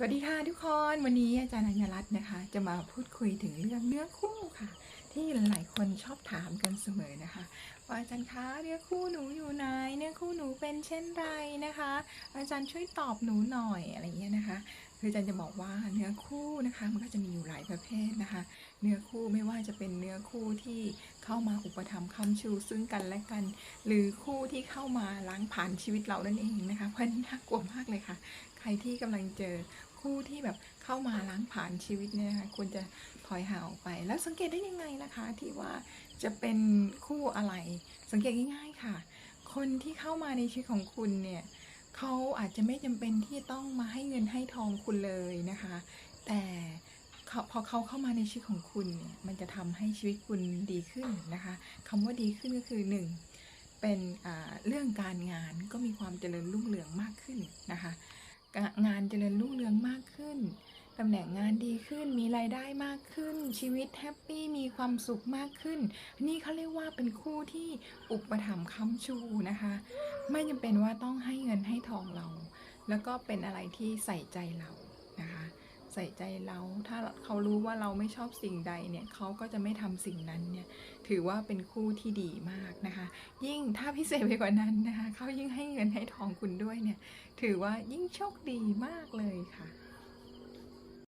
สวัสดีค่ะทุกคนวันนี้อาจารย์อัญรัตน์นะคะ จะมาพูดคุยถึงเรื่องเนื้อคู่ค่ะ ที่หลายๆคนชอบถามกันเสมอนะคะ ว่าอาจารย์คะเนื้อคู่หนูอยู่ไหนเนื้อคู่หนูเป็นเช่นไรนะคะ อาจารย์ช่วยตอบหนูหน่อยอะไรอย่างเงี้ยนะคะคืออาจารย์จะบอกว่าเนื้อคู่นะคะ มันก็จะมีอยู่หลายประเภทนะคะ เนื้อคู่ไม่ว่าจะเป็นเนื้อคู่ที่เข้ามาอุปถัมภ์คำชูซึ่งกันและกัน หรือคู่ที่เข้ามาล้างผ่านชีวิตเรานั่นเองนะคะเพราะนี่น่ากลัวมากเลยค่ะ ใครที่กำลังเจอ คู่ที่แบบเข้ามาล้างผ่านชีวิตเนี่ยนะคะควรจะถอยห่างออกไป แล้วสังเกตได้ยังไงนะคะที่ว่าจะเป็นคู่อะไร สังเกตง่ายๆค่ะ คนที่เข้ามาในชีวิตของคุณเนี่ยเขาอาจจะไม่จำเป็นที่ต้องมาให้เงินให้ทองคุณเลยนะคะ แต่พอเขาเข้ามาในชีวิตของคุณเนี่ยมันจะทำให้ชีวิตคุณดีขึ้นนะคะคำว่าดีขึ้นก็คือหนึ่งเป็นเรื่องการงานก็มีความเจริญรุ่งเรืองมากขึ้นนะคะ งานเจริญรุ่งเรือง ตำแหน่งงานดีขึ้น มีรายได้มากขึ้น ชีวิตแฮปปี้มีความสุขมากขึ้น นี่เขาเรียกว่าเป็นคู่ที่อุปถัมภ์ค้ำชูนะคะ ไม่จำเป็นว่าต้องให้เงินให้ทองเรา แล้วก็เป็นอะไรที่ใส่ใจเรานะคะ ใส่ใจเราถ้าเขารู้ว่าเราไม่ชอบสิ่งใดเนี่ยเขาก็จะไม่ทำสิ่งนั้นเนี่ยถือว่าเป็นคู่ที่ดีมากนะคะ ยิ่งถ้าพิเศษไปกว่านั้นนะคะเขายิ่งให้เงินให้ทองคุณด้วยเนี่ยถือว่ายิ่งโชคดีมากเลยค่ะ